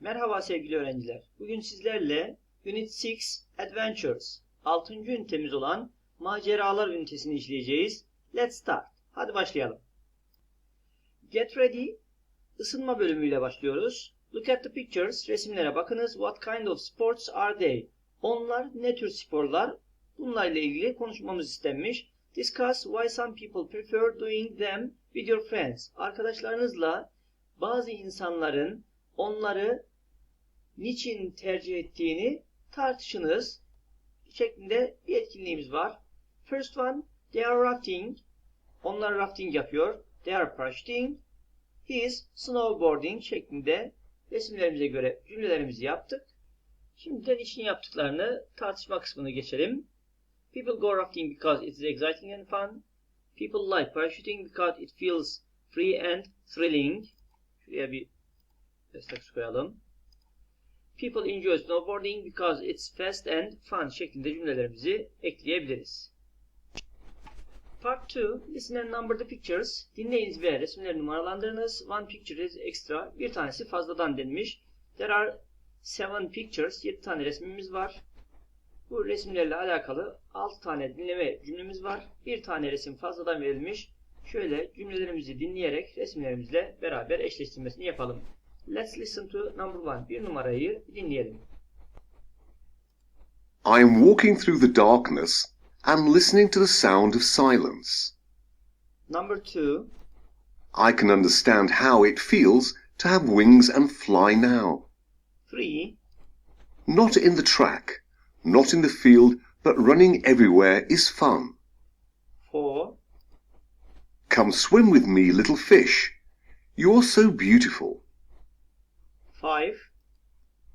Merhaba sevgili öğrenciler. Bugün sizlerle Unit 6 Adventures 6. ünitemiz olan maceralar ünitesini işleyeceğiz. Let's start. Hadi başlayalım. Get ready. Isınma bölümüyle başlıyoruz. Look at the pictures. Resimlere bakınız. What kind of sports are they? Onlar ne tür sporlar? Bunlarla ilgili konuşmamız istenmiş. Discuss why some people prefer doing them with your friends. Arkadaşlarınızla bazı insanların onları niçin tercih ettiğini tartışınız şeklinde bir etkinliğimiz var. First one, they are rafting. Onlar rafting yapıyor. They are parachuting. He is snowboarding şeklinde resimlerimize göre cümlelerimizi yaptık. Şimdiden işin yaptıklarını tartışma kısmına geçelim. People go rafting because it is exciting and fun. People like parachuting because it feels free and thrilling. Şuraya bir destek koyalım. People enjoy snowboarding because it's fast and fun şeklinde cümlelerimizi ekleyebiliriz. Part 2. Listen and number the pictures. Dinleyiniz ve resimleri numaralandırınız. One picture is extra. Bir tanesi fazladan denmiş. There are seven pictures. 7 tane resmimiz var. Bu resimlerle alakalı 6 tane dinleme cümlemiz var. Bir tane resim fazladan verilmiş. Şöyle cümlelerimizi dinleyerek resimlerimizle beraber eşleştirmesini yapalım. Let's listen to number one. Bir numarayı dinleyelim. I am walking through the darkness and listening to the sound of silence. Number two. I can understand how it feels to have wings and fly now. Three. Not in the track, not in the field, but running everywhere is fun. Four. Come swim with me, little fish. You're so beautiful. Five.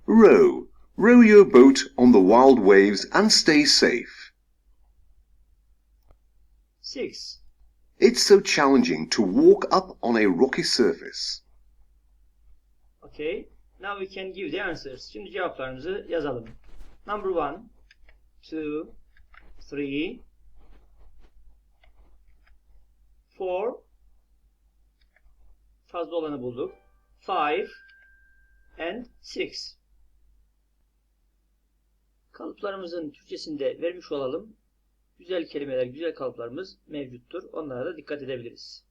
Row, row your boat on the wild waves and stay safe. Six. It's so challenging to walk up on a rocky surface. Okay. Now we can give the answers. Şimdi cevaplarımızı yazalım. Number one. Two. Three. Four. Fazla olanı bulduk. Five. And six. Kalıplarımızın Türkçesinde vermiş olalım. Güzel kelimeler, güzel kalıplarımız mevcuttur. Onlara da dikkat edebiliriz.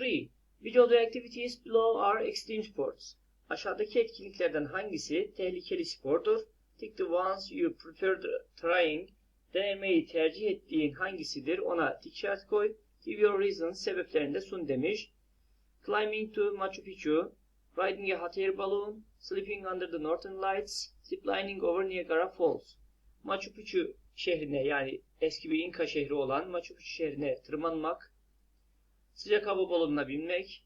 3. Which of the activities below are extreme sports? Aşağıdaki etkinliklerden hangisi tehlikeli spordur? Tick the ones you prefer trying. Denemeyi tercih ettiğin hangisidir? Ona tik koy. Give your reasons. Sebeplerini de sun demiş. Climbing to Machu Picchu. Riding a hot air balloon. Sleeping under the northern lights. Ziplining over Niagara Falls. Machu Picchu şehrine yani eski bir İnka şehri olan Machu Picchu şehrine tırmanmak. Sıcak hava balonuna binmek.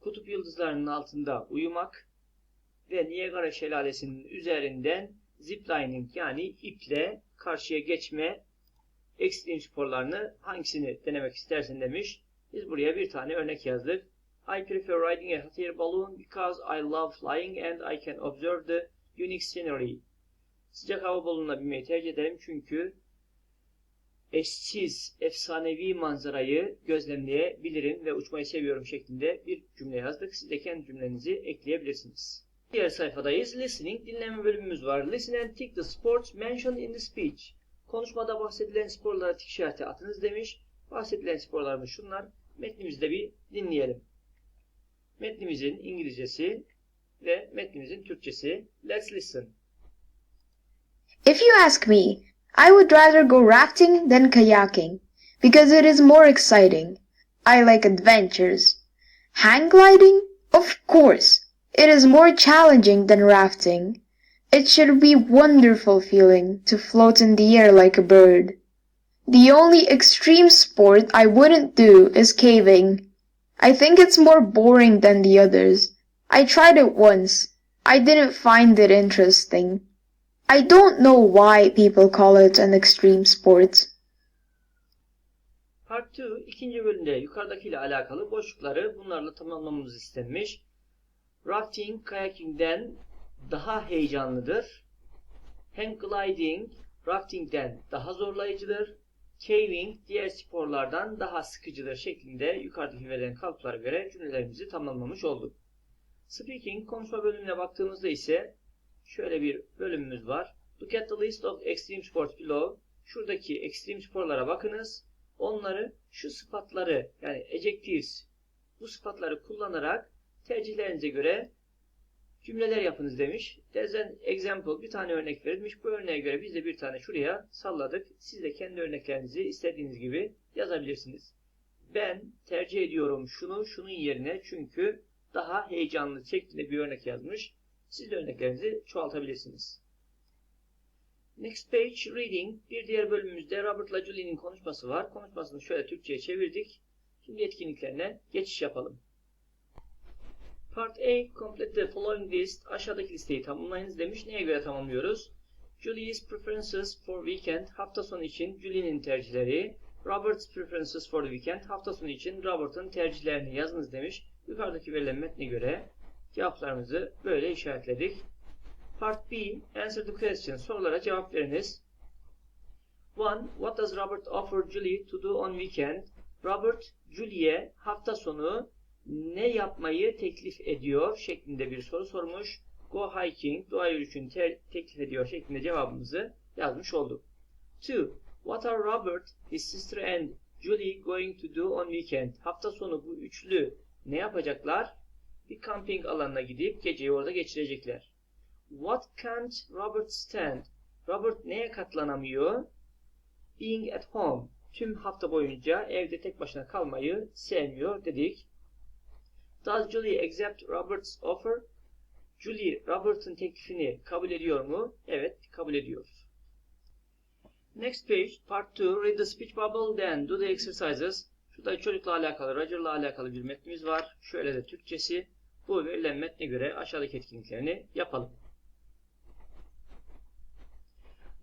Kutup yıldızlarının altında uyumak ve Niagara şelalesinin üzerinden ziplining yani iple karşıya geçme ekstrem sporlarını hangisini denemek istersin demiş. Biz buraya bir tane örnek yazdık. I prefer riding a hot air balloon because I love flying and I can observe the unique scenery. Sıcak hava balonuna binmeyi tercih ederim çünkü eşsiz, efsanevi manzarayı gözlemleyebilirim ve uçmayı seviyorum şeklinde bir cümle yazdık. Siz de kendi cümlenizi ekleyebilirsiniz. Diğer sayfadayız. Listening, dinleme bölümümüz var. Listen and tick the sports mentioned in the speech. Konuşmada bahsedilen sporlara tik işareti atınız demiş. Bahsedilen sporlarımız şunlar. Metnimizi de bir dinleyelim. Metnimizin İngilizcesi ve metnimizin Türkçesi. Let's listen. If you ask me, I would rather go rafting than kayaking because it is more exciting. I like adventures. Hang gliding? Of course. It is more challenging than rafting. It should be wonderful feeling to float in the air like a bird. The only extreme sport I wouldn't do is caving. I think it's more boring than the others. I tried it once. I didn't find it interesting. I don't know why people call it an extreme sport. Part 2 ikinci bölümde yukarıdakiyle alakalı boşlukları bunlarla tamamlamamız istenmiş. Rafting kayaking'den daha heyecanlıdır. Hang gliding rafting'den daha zorlayıcıdır. Caving diğer sporlardan daha sıkıcıdır şeklinde yukarıdaki verilen kalıplara göre cümlelerimizi tamamlamış olduk. Speaking konuşma bölümüne baktığımızda ise şöyle bir bölümümüz var. Look at the list of extreme sports below. Şuradaki ekstrem sporlara bakınız. Onları şu sıfatları yani adjectives bu sıfatları kullanarak tercihlerinize göre cümleler yapınız demiş. There's example bir tane örnek verilmiş. Bu örneğe göre biz de bir tane şuraya salladık. Siz de kendi örneklerinizi istediğiniz gibi yazabilirsiniz. Ben tercih ediyorum şunu şunun yerine çünkü daha heyecanlı şeklinde bir örnek yazmış. Siz de örneklerinizi çoğaltabilirsiniz. Next page reading. Bir diğer bölümümüzde Robert'la Julie'nin konuşması var. Konuşmasını şöyle Türkçe'ye çevirdik. Şimdi etkinliklerine geçiş yapalım. Part A. Complete the following list. Aşağıdaki listeyi tamamlayınız demiş. Neye göre tamamlıyoruz? Julie's preferences for weekend. Hafta sonu için Julie'nin tercihleri. Robert's preferences for the weekend. Hafta sonu için Robert'ın tercihlerini yazınız demiş. Yukarıdaki verilen metne göre cevaplarımızı böyle işaretledik. Part B. Answer the question. Sorulara cevap veriniz. 1. What does Robert offer Julie to do on weekend? Robert, Julie'ye hafta sonu ne yapmayı teklif ediyor şeklinde bir soru sormuş. Go hiking, doğa yürüyüşünü te- teklif ediyor şeklinde cevabımızı yazmış olduk. 2. What are Robert, his sister and Julie going to do on weekend? Hafta sonu bu üçlü ne yapacaklar? Bir camping alanına gidip geceyi orada geçirecekler. What can't Robert stand? Robert neye katlanamıyor? Being at home. Tüm hafta boyunca evde tek başına kalmayı sevmiyor dedik. Does Julie accept Robert's offer? Julie, Robert'ın teklifini kabul ediyor mu? Evet, kabul ediyor. Next page, part 2. Read the speech bubble, then do the exercises. Şurada çocukla alakalı, Roger'la alakalı bir metnimiz var. Şöyle de Türkçesi. Bu verilen metne göre aşağıdaki etkinliklerini yapalım.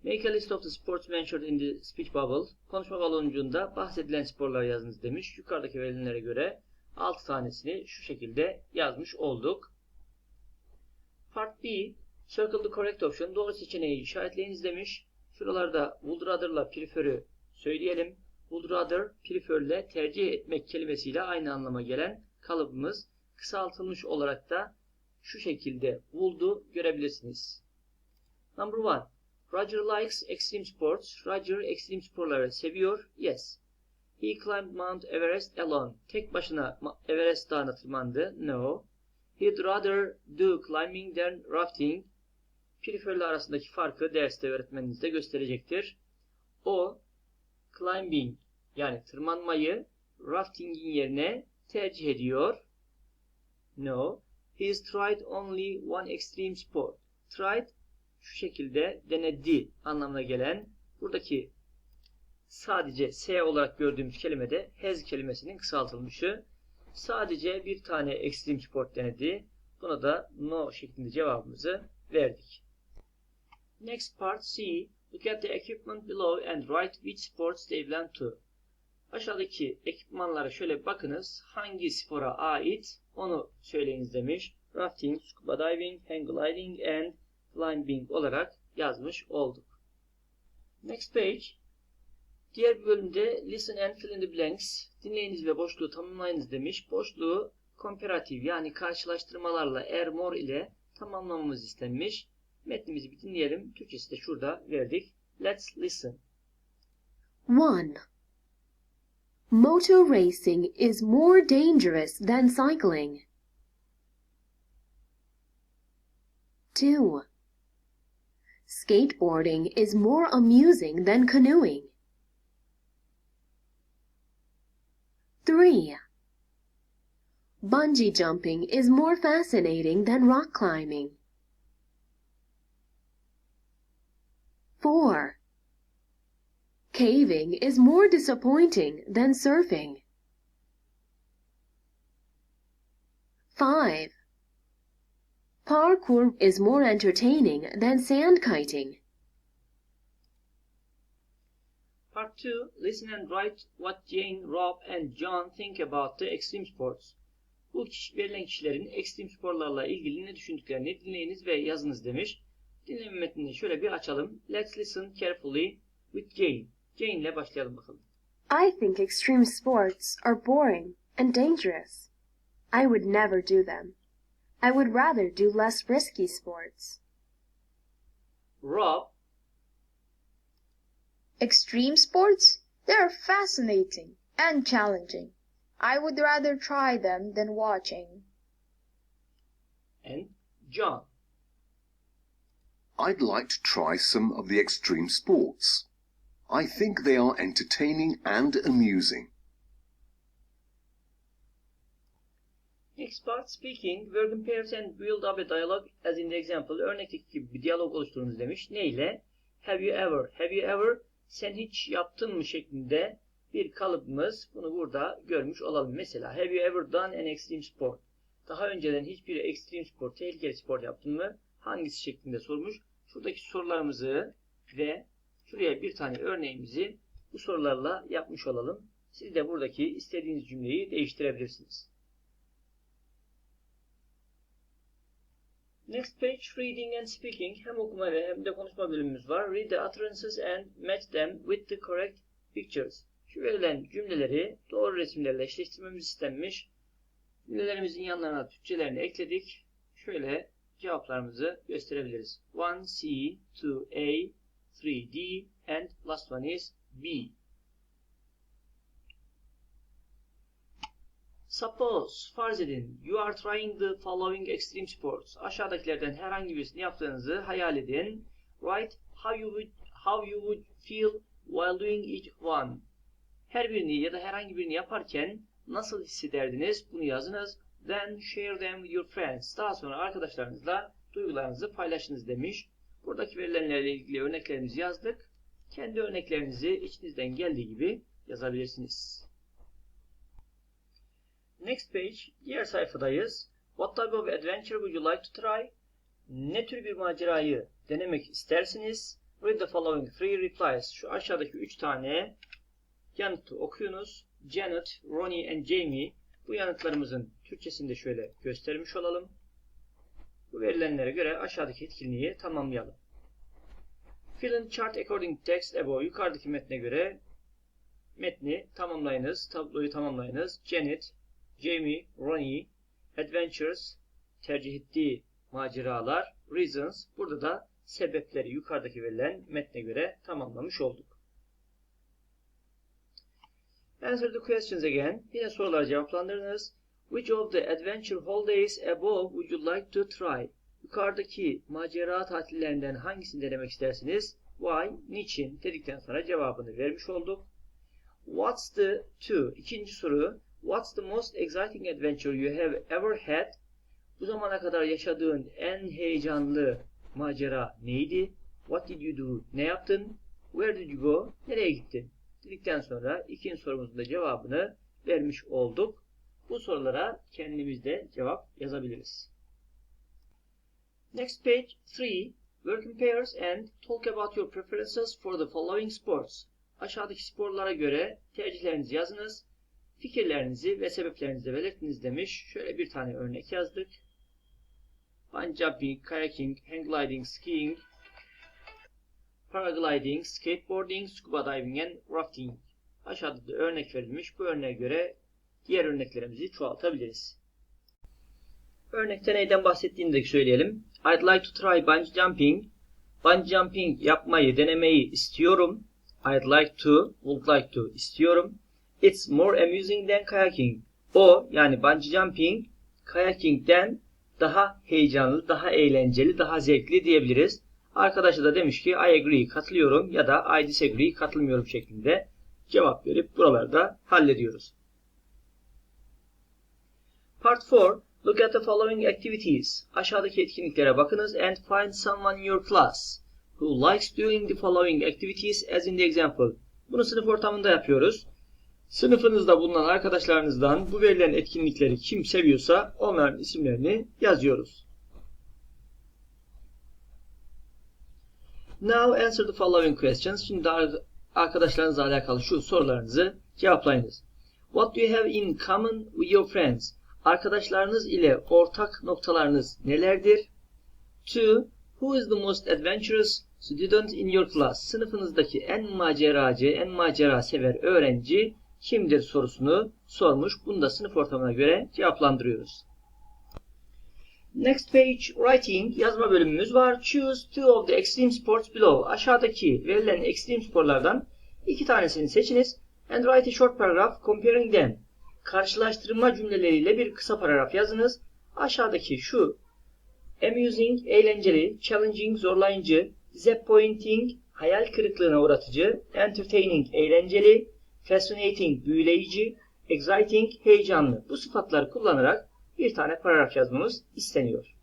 Make a list of the sports mentioned in the speech bubble. Konuşma baloncunda bahsedilen sporlar yazınız demiş. Yukarıdaki verilenlere göre 6 tanesini şu şekilde yazmış olduk. Part B. Circle the correct option. Doğru seçeneği işaretleyiniz demiş. Şuralarda would rather'la prefer'ü söyleyelim. Would rather, prefer ile tercih etmek kelimesiyle aynı anlama gelen kalıbımız kısaltılmış olarak da şu şekilde would'u görebilirsiniz. Number one. Roger likes extreme sports. Roger ekstrem sporları seviyor. Yes. He climbed Mount Everest alone. Tek başına Everest dağına tırmandı. No. He'd rather do climbing than rafting. Prefer'le arasındaki farkı derste öğretmeniniz de gösterecektir. O climbing yani tırmanmayı raftingin yerine tercih ediyor. No. He's tried only one extreme sport. Tried şu şekilde denedi anlamına gelen buradaki sadece S olarak gördüğümüz kelime de has kelimesinin kısaltılmışı. Sadece bir tane ekstrem sport denedi. Buna da no şeklinde cevabımızı verdik. Next part C. Look at the equipment below and write which sports they belong to. Aşağıdaki ekipmanlara şöyle bakınız. Hangi spora ait onu söyleyiniz demiş. Rafting, scuba diving, hang gliding and climbing olarak yazmış olduk. Next page. Diğer bir bölümde listen and fill in the blanks. Dinleyiniz ve boşluğu tamamlayınız demiş. Boşluğu komparatif yani karşılaştırmalarla er mor ile tamamlamamız istenmiş. Metnimizi bir dinleyelim. Türkçesi de şurada verdik. Let's listen. 1. Motor racing is more dangerous than cycling. 2. Skateboarding is more amusing than canoeing. 3. Bungee jumping is more fascinating than rock climbing. 4. Caving is more disappointing than surfing. 5. Parkour is more entertaining than sand kiting. Part 2. Listen and write what Jane, Rob and John think about the extreme sports. Bu kişi, verilen kişilerin ekstrem sporlarla ilgili ne düşündüklerini dinleyiniz ve yazınız demiş. Dinleme metnini şöyle bir açalım. Let's listen carefully with Jane. Jane ile başlayalım bakalım. I think extreme sports are boring and dangerous. I would never do them. I would rather do less risky sports. Rob, Extreme sports? They are fascinating and challenging. I would rather try them than watching. and John. I'd like to try some of the extreme sports. I think they are entertaining and amusing. Next part speaking, work in pairs and build up a dialogue as in the example. Örnekteki gibi bir diyalog oluşturunuz demiş. Ne ile? Have you ever? Have you ever? Sen hiç yaptın mı şeklinde bir kalıbımız. Bunu burada görmüş olalım. Mesela have you ever done an extreme sport? Daha önceden hiçbir ekstrem spor, tehlikeli spor yaptın mı? Hangisi şeklinde sormuş. Şuradaki sorularımızı ve şuraya bir tane örneğimizi bu sorularla yapmış olalım. Siz de buradaki istediğiniz cümleyi değiştirebilirsiniz. Next page reading and speaking hem okuma ve hem de konuşma bölümümüz var. Read the utterances and match them with the correct pictures. Şu verilen cümleleri doğru resimlerle eşleştirmemiz istenmiş. Cümlelerimizin yanlarına Türkçelerini ekledik. Şöyle cevaplarımızı gösterebiliriz. 1C, 2A, 3D and last one is B. Suppose, farz edin, you are trying the following extreme sports. Aşağıdakilerden herhangi birisini yaptığınızı hayal edin. Write how you would, how you would feel while doing each one. Her birini ya da herhangi birini yaparken nasıl hissederdiniz bunu yazınız. Then share them with your friends. Daha sonra arkadaşlarınızla duygularınızı paylaşınız demiş. Buradaki verilenlerle ilgili örneklerimizi yazdık. Kendi örneklerinizi içinizden geldiği gibi yazabilirsiniz. Next page, diğer sayfadayız. What type of adventure would you like to try? Ne tür bir macerayı denemek istersiniz? Read the following three replies. Şu aşağıdaki üç tane yanıtı okuyunuz. Janet, Ronnie and Jamie. Bu yanıtlarımızın Türkçesini de şöyle göstermiş olalım. Bu verilenlere göre aşağıdaki etkinliği tamamlayalım. Fill in chart according to text above. Yukarıdaki metne göre metni tamamlayınız, tabloyu tamamlayınız. Janet, Jamie, Ronnie, Adventures, tercih ettiği maceralar, Reasons, burada da sebepleri yukarıdaki verilen metne göre tamamlamış olduk. Answer the questions again. Yine soruları cevaplandırınız. Which of the adventure holidays above would you like to try? Yukarıdaki macera tatillerinden hangisini denemek istersiniz? Why? Niçin? dedikten sonra cevabını vermiş olduk. What's the two? İkinci soru. What's the most exciting adventure you have ever had? Bu zamana kadar yaşadığın en heyecanlı macera neydi? What did you do? Ne yaptın? Where did you go? Nereye gittin? Dedikten sonra ikinci sorumuzun da cevabını vermiş olduk. Bu sorulara kendimiz de cevap yazabiliriz. Next page 3. Work in pairs and talk about your preferences for the following sports. Aşağıdaki sporlara göre tercihlerinizi yazınız. Fikirlerinizi ve sebeplerinizi de belirtiniz demiş. Şöyle bir tane örnek yazdık. Bungee jumping, kayaking, hang gliding, skiing, paragliding, skateboarding, scuba diving and rafting. Aşağıda da örnek verilmiş. Bu örneğe göre diğer örneklerimizi çoğaltabiliriz. Örnekte neyden bahsettiğini de söyleyelim. I'd like to try bungee jumping. Bungee jumping yapmayı, denemeyi istiyorum. I'd like to, would like to istiyorum. It's more amusing than kayaking. O yani bungee jumping kayaking'den daha heyecanlı, daha eğlenceli, daha zevkli diyebiliriz. Arkadaşı da demiş ki I agree katılıyorum ya da I disagree katılmıyorum şeklinde cevap verip buralarda hallediyoruz. Part 4 Look at the following activities. Aşağıdaki etkinliklere bakınız and find someone in your class who likes doing the following activities as in the example. Bunu sınıf ortamında yapıyoruz. Sınıfınızda bulunan arkadaşlarınızdan bu verilen etkinlikleri kim seviyorsa onların isimlerini yazıyoruz. Now answer the following questions. Şimdi arkadaşlarınızla alakalı şu sorularınızı cevaplayınız. What do you have in common with your friends? Arkadaşlarınız ile ortak noktalarınız nelerdir? 2. Who is the most adventurous student in your class? Sınıfınızdaki en maceracı, en macera sever öğrenci kimdir sorusunu sormuş. Bunu da sınıf ortamına göre cevaplandırıyoruz. Next page writing yazma bölümümüz var. Choose two of the extreme sports below. Aşağıdaki verilen ekstrem sporlardan iki tanesini seçiniz. And write a short paragraph comparing them. Karşılaştırma cümleleriyle bir kısa paragraf yazınız. Aşağıdaki şu amusing, eğlenceli, challenging, zorlayıcı, disappointing, hayal kırıklığına uğratıcı, entertaining, eğlenceli, fascinating, büyüleyici, exciting, heyecanlı. Bu sıfatları kullanarak bir tane paragraf yazmamız isteniyor.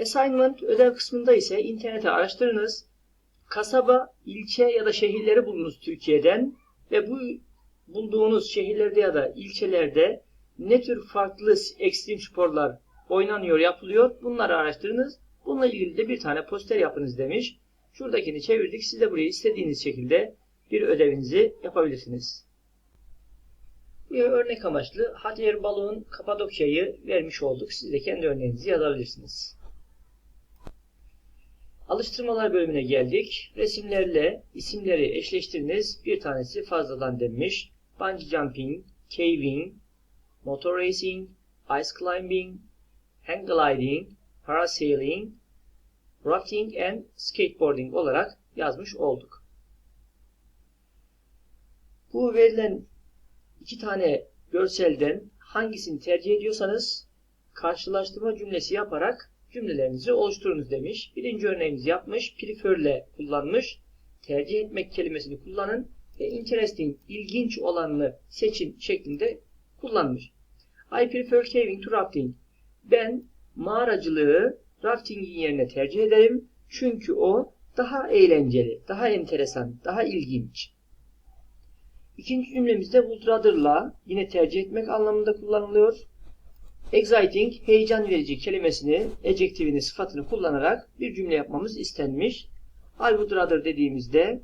Assignment ödev kısmında ise internete araştırınız. Kasaba, ilçe ya da şehirleri bulunuz Türkiye'den ve bu bulduğunuz şehirlerde ya da ilçelerde ne tür farklı ekstrem sporlar oynanıyor, yapılıyor bunları araştırınız. Bununla ilgili de bir tane poster yapınız demiş. Şuradakini çevirdik. Siz de burayı istediğiniz şekilde bir ödevinizi yapabilirsiniz. Bir örnek amaçlı air balloon Kapadokya'yı vermiş olduk. Siz de kendi örneğinizi yazabilirsiniz. Alıştırmalar bölümüne geldik. Resimlerle isimleri eşleştiriniz. Bir tanesi fazladan denmiş. Bungee jumping, caving, motor racing, ice climbing, hang gliding, parasailing, rafting and skateboarding olarak yazmış olduk. Bu verilen iki tane görselden hangisini tercih ediyorsanız karşılaştırma cümlesi yaparak cümlelerinizi oluşturunuz demiş. Birinci örneğimizi yapmış. Prefer'le kullanmış. Tercih etmek kelimesini kullanın ve interesting, ilginç olanını seçin şeklinde kullanmış. I prefer caving to rafting. Ben mağaracılığı raftingin yerine tercih ederim. Çünkü o daha eğlenceli, daha enteresan, daha ilginç. İkinci cümlemizde would rather'la yine tercih etmek anlamında kullanılıyor. Exciting, heyecan verici kelimesini, adjektifini, sıfatını kullanarak bir cümle yapmamız istenmiş. I would rather dediğimizde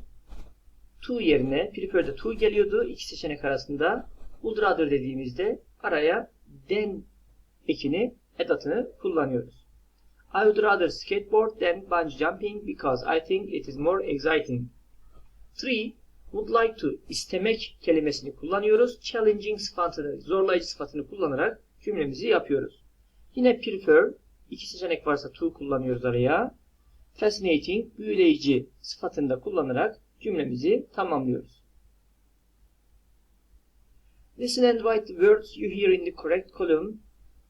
to yerine prefer'de to geliyordu iki seçenek arasında. Would rather dediğimizde araya than ekini, edatını kullanıyoruz. I would rather skateboard than bungee jumping because I think it is more exciting. 3. Would like to istemek kelimesini kullanıyoruz. Challenging sıfatını, zorlayıcı sıfatını kullanarak cümlemizi yapıyoruz. Yine prefer, iki seçenek varsa to kullanıyoruz araya. Fascinating, büyüleyici sıfatını da kullanarak cümlemizi tamamlıyoruz. Listen and write the words you hear in the correct column.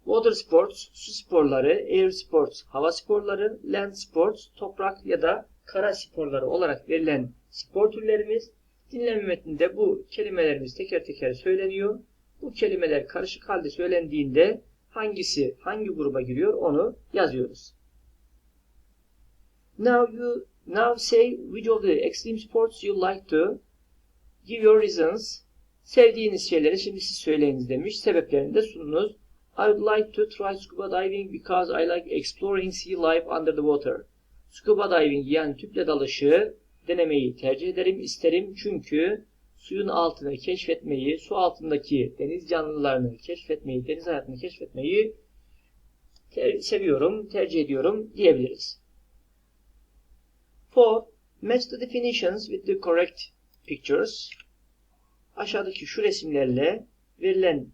Water sports, su sporları, air sports, hava sporları, land sports, toprak ya da kara sporları olarak verilen spor türlerimiz. Dinleme metninde bu kelimelerimiz teker teker söyleniyor. Bu kelimeler karışık halde söylendiğinde hangisi hangi gruba giriyor onu yazıyoruz. Now you now say which of the extreme sports you like to give your reasons. Sevdiğiniz şeyleri şimdi siz söyleyiniz demiş. Sebeplerini de sununuz. I would like to try scuba diving because I like exploring sea life under the water. Scuba diving yani tüple dalışı denemeyi tercih ederim, isterim çünkü suyun altını keşfetmeyi, su altındaki deniz canlılarını keşfetmeyi, deniz hayatını keşfetmeyi ter seviyorum, tercih ediyorum diyebiliriz. 4. Match the definitions with the correct pictures. Aşağıdaki şu resimlerle verilen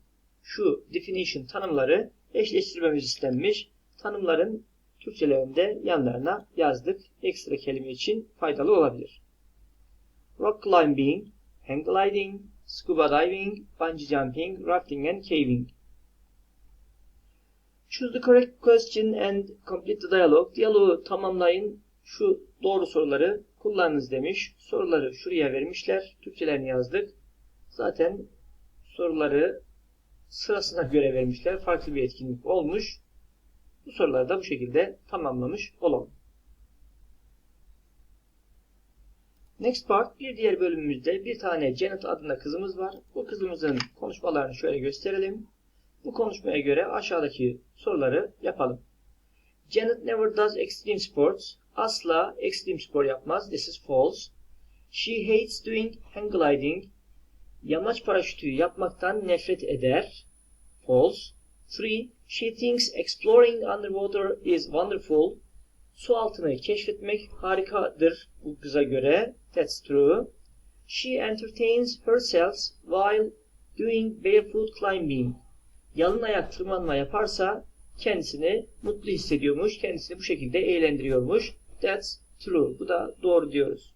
şu definition tanımları eşleştirmemiz istenmiş. Tanımların Türkçelerini de yanlarına yazdık. Ekstra kelime için faydalı olabilir. Rock climbing, hang gliding, scuba diving, bungee jumping, rafting and caving. Choose the correct question and complete the dialogue. Diyaloğu tamamlayın. Şu doğru soruları kullanınız demiş. Soruları şuraya vermişler. Türkçelerini yazdık. Zaten soruları sırasına göre vermişler. Farklı bir etkinlik olmuş. Bu soruları da bu şekilde tamamlamış olalım. Next part bir diğer bölümümüzde bir tane Janet adında kızımız var. Bu kızımızın konuşmalarını şöyle gösterelim. Bu konuşmaya göre aşağıdaki soruları yapalım. Janet never does extreme sports. Asla extreme spor yapmaz. This is false. She hates doing hang gliding. Yamaç paraşütü yapmaktan nefret eder. False. 3. She thinks exploring underwater is wonderful. Su altını keşfetmek harikadır bu kıza göre. That's true. She entertains herself while doing barefoot climbing. yalın ayak tırmanma yaparsa kendisini mutlu hissediyormuş, kendisini bu şekilde eğlendiriyormuş. That's true. Bu da doğru diyoruz.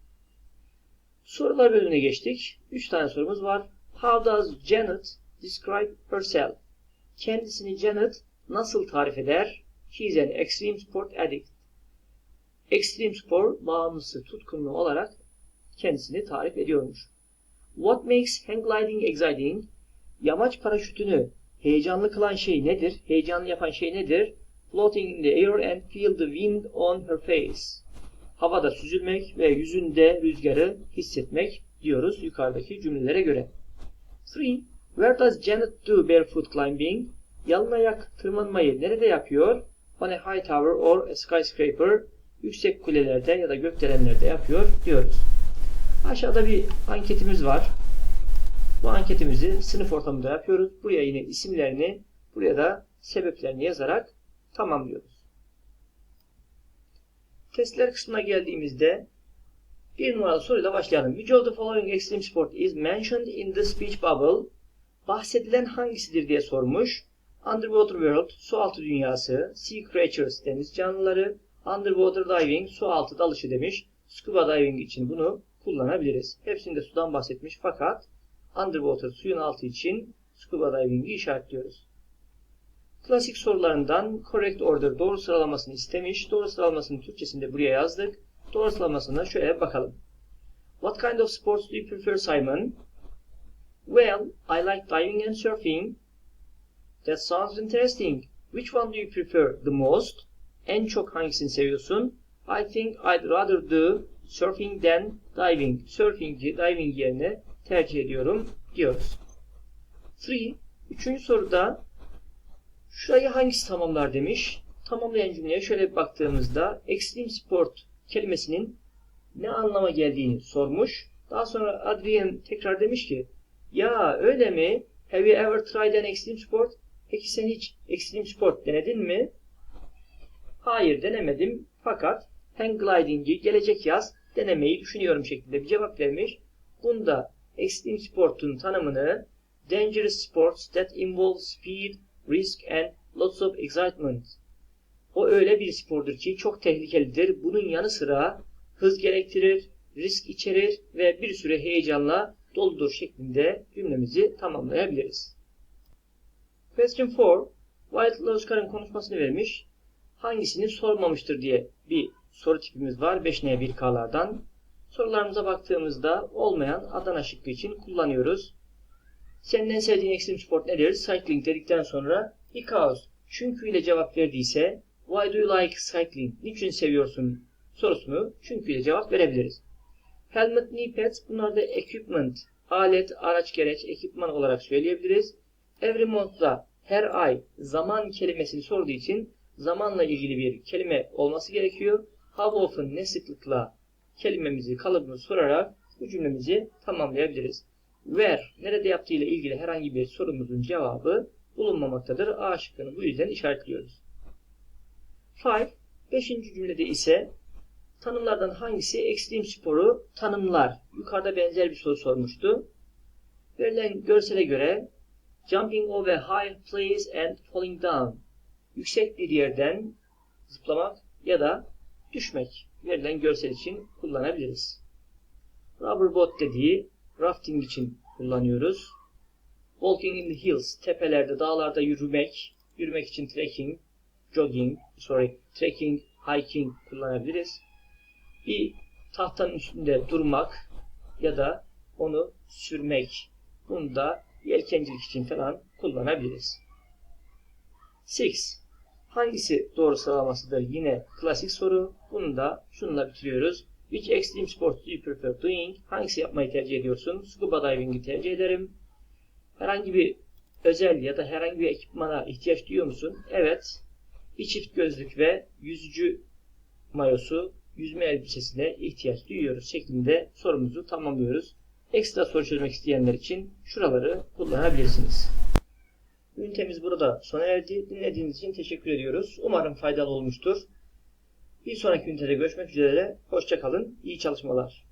Sorular bölümüne geçtik. 3 tane sorumuz var. How does Janet describe herself? Kendisini Janet nasıl tarif eder? İs an extreme sport addict. Extreme spor bağımlısı, tutkunlu olarak kendisini tarif ediyormuş. What makes hang gliding exciting? Yamaç paraşütünü heyecanlı kılan şey nedir? Heyecanlı yapan şey nedir? Floating in the air and feel the wind on her face. Havada süzülmek ve yüzünde rüzgarı hissetmek diyoruz yukarıdaki cümlelere göre. 3. Where does Janet do barefoot climbing? Yalın ayak tırmanmayı nerede yapıyor? On a high tower or a skyscraper. Yüksek kulelerde ya da gökdelenlerde yapıyor diyoruz. Aşağıda bir anketimiz var. Bu anketimizi sınıf ortamında yapıyoruz. Buraya yine isimlerini, buraya da sebeplerini yazarak tamamlıyoruz. Testler kısmına geldiğimizde bir numaralı soruyla başlayalım. Which of the following extreme sport is mentioned in the speech bubble? Bahsedilen hangisidir diye sormuş. Underwater World, su altı dünyası, Sea Creatures, deniz canlıları, Underwater Diving, su altı dalışı demiş. Scuba Diving için bunu kullanabiliriz. Hepsinde sudan bahsetmiş fakat Underwater suyun altı için Scuba Diving'i işaretliyoruz. Klasik sorularından correct order doğru sıralamasını istemiş. Doğru sıralamasını Türkçesinde buraya yazdık. Doğru sıralamasına şöyle bakalım. What kind of sports do you prefer Simon? Well, I like diving and surfing. That sounds interesting. Which one do you prefer the most? En çok hangisini seviyorsun? I think I'd rather do surfing than diving. Surfing'i diving yerine tercih ediyorum diyoruz. 3. Üçüncü soruda şurayı hangisi tamamlar demiş. Tamamlayan cümleye şöyle bir baktığımızda extreme sport kelimesinin ne anlama geldiğini sormuş. Daha sonra Adrian tekrar demiş ki ya öyle mi? Have you ever tried an extreme sport? Peki sen hiç extreme sport denedin mi? Hayır denemedim fakat hang gliding'i gelecek yaz denemeyi düşünüyorum şeklinde bir cevap vermiş. Bunda extreme sportun tanımını dangerous sports that involve speed, risk and lots of excitement. O öyle bir spordur ki çok tehlikelidir. Bunun yanı sıra hız gerektirir, risk içerir ve bir süre heyecanla doludur şeklinde cümlemizi tamamlayabiliriz. Question 4. White Oscar'ın konuşmasını vermiş. Hangisini sormamıştır diye bir soru tipimiz var 5N1K'lardan. Sorularımıza baktığımızda olmayan Adana şıkkı için kullanıyoruz. Senin en sevdiğin ekstrem sport nedir? Cycling dedikten sonra because çünkü ile cevap verdiyse why do you like cycling? Niçin seviyorsun sorusunu çünkü ile cevap verebiliriz. Helmet, knee pads bunlar da equipment, alet, araç, gereç, ekipman olarak söyleyebiliriz. Every month'da her ay zaman kelimesini sorduğu için zamanla ilgili bir kelime olması gerekiyor. How often ne sıklıkla kelimemizi, kalıbını sorarak bu cümlemizi tamamlayabiliriz. Where, nerede yaptığı ile ilgili herhangi bir sorumuzun cevabı bulunmamaktadır. A şıkkını bu yüzden işaretliyoruz. 5. Beşinci cümlede ise tanımlardan hangisi ekstrem sporu tanımlar? Yukarıda benzer bir soru sormuştu. Verilen görsele göre jumping over high place and falling down yüksek bir yerden zıplamak ya da düşmek verilen görsel için kullanabiliriz. Rubberboat dediği rafting için kullanıyoruz. Walking in the hills, tepelerde, dağlarda yürümek, yürümek için trekking, jogging, sorry, trekking, hiking kullanabiliriz. Bir tahtanın üstünde durmak ya da onu sürmek, bunu da yelkencilik için falan kullanabiliriz. 6. Hangisi doğru sıralamasıdır? Yine klasik soru. Bunu da şununla bitiriyoruz. Which extreme sports do you prefer doing? Hangisi yapmayı tercih ediyorsun? Scuba diving'i tercih ederim. Herhangi bir özel ya da herhangi bir ekipmana ihtiyaç duyuyor musun? Evet. Bir çift gözlük ve yüzücü mayosu, yüzme elbisesine ihtiyaç duyuyoruz şeklinde sorumuzu tamamlıyoruz. Ekstra soru çözmek isteyenler için şuraları kullanabilirsiniz. Ünitemiz burada sona erdi. Dinlediğiniz için teşekkür ediyoruz. Umarım faydalı olmuştur. Bir sonraki ünitede görüşmek üzere. Hoşçakalın. İyi çalışmalar.